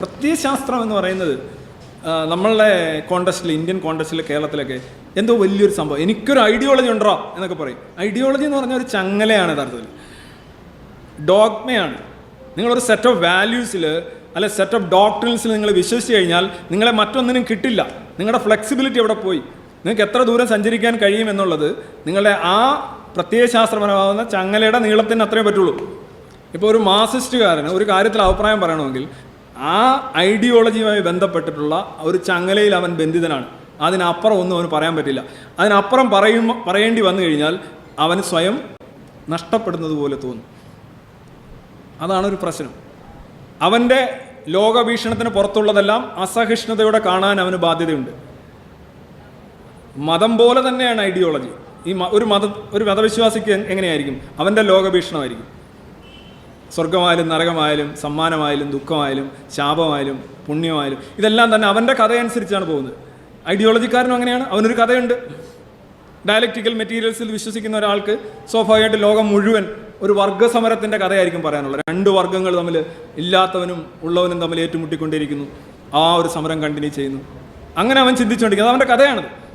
പ്രത്യയശാസ്ത്രം എന്ന് പറയുന്നത് നമ്മളുടെ കോണ്ടസ്റ്റിൽ ഇന്ത്യൻ കോണ്ടസ്റ്റിൽ കേരളത്തിലൊക്കെ എന്തോ വലിയൊരു സംഭവം. എനിക്കൊരു ഐഡിയോളജി ഉണ്ടോ എന്നൊക്കെ പറയും. ഐഡിയോളജി എന്ന് പറഞ്ഞ ഒരു ചങ്ങലയാണ് യഥാർത്ഥത്തിൽ. ഡോഗ്മയാണ് നിങ്ങളൊരു സെറ്റ് ഓഫ് വാല്യൂസിൽ അല്ലെ സെറ്റ് ഓഫ് ഡോക്ടറിൻസിൽ നിങ്ങൾ വിശ്വസിച്ച് കഴിഞ്ഞാൽ നിങ്ങളെ മറ്റൊന്നിനും കിട്ടില്ല. നിങ്ങളുടെ ഫ്ലെക്സിബിലിറ്റി എവിടെ പോയി? നിങ്ങൾക്ക് എത്ര ദൂരം സഞ്ചരിക്കാൻ കഴിയും എന്നുള്ളത് നിങ്ങളുടെ ആ പ്രത്യയശാസ്ത്രപരമാകുന്ന ചങ്ങലയുടെ നീളത്തിന് അത്രേ പറ്റുള്ളൂ. ഇപ്പോൾ ഒരു മാർസിസ്റ്റുകാരന് ഒരു കാര്യത്തിൽ അഭിപ്രായം പറയണമെങ്കിൽ ആ ഐഡിയോളജിയുമായി ബന്ധപ്പെട്ടിട്ടുള്ള ഒരു ചങ്ങലയിൽ അവൻ ബന്ധിതനാണ്. അതിനപ്പുറം ഒന്നും അവന് പറയാൻ പറ്റില്ല. അതിനപ്പുറം പറയും പറയേണ്ടി വന്നു കഴിഞ്ഞാൽ അവൻ സ്വയം നഷ്ടപ്പെടുന്നത് പോലെ തോന്നും. അതാണ് ഒരു പ്രശ്നം. അവന്റെ ലോകവീക്ഷണത്തിന് പുറത്തുള്ളതെല്ലാം അസഹിഷ്ണുതയോടെ കാണാൻ അവന് ബാധ്യതയുണ്ട്. മതം പോലെ തന്നെയാണ് ഐഡിയോളജി ഈ ഒരു മത ഒരു മതവിശ്വാസിക്ക് എങ്ങനെയായിരിക്കും? അവന്റെ ലോകവീക്ഷണമായിരിക്കും. സ്വർഗമായാലും നരകമായാലും സമ്മാനമായാലും ദുഃഖമായാലും ശാപമായാലും പുണ്യമായാലും ഇതെല്ലാം തന്നെ അവന്റെ കഥയനുസരിച്ചാണ് പോകുന്നത്. ഐഡിയോളജിക്കാരനും അങ്ങനെയാണ്. അവനൊരു കഥയുണ്ട്. ഡയലക്റ്റിക്കൽ മെറ്റീരിയൽസിൽ വിശ്വസിക്കുന്ന ഒരാൾക്ക് സ്വാഭാവികമായിട്ട് ലോകം മുഴുവൻ ഒരു വർഗസമരത്തിന്റെ കഥയായിരിക്കും പറയാനുള്ളത്. രണ്ട് വർഗങ്ങൾ തമ്മിൽ ഇല്ലാത്തവനും ഉള്ളവനും തമ്മിൽ ഏറ്റുമുട്ടിക്കൊണ്ടിരിക്കുന്നു. ആ ഒരു സമരം കണ്ടിന്യൂ ചെയ്യുന്നു. അങ്ങനെ അവൻ ചിന്തിച്ചുകൊണ്ടിരിക്കുന്നത് അവന്റെ കഥയാണത്.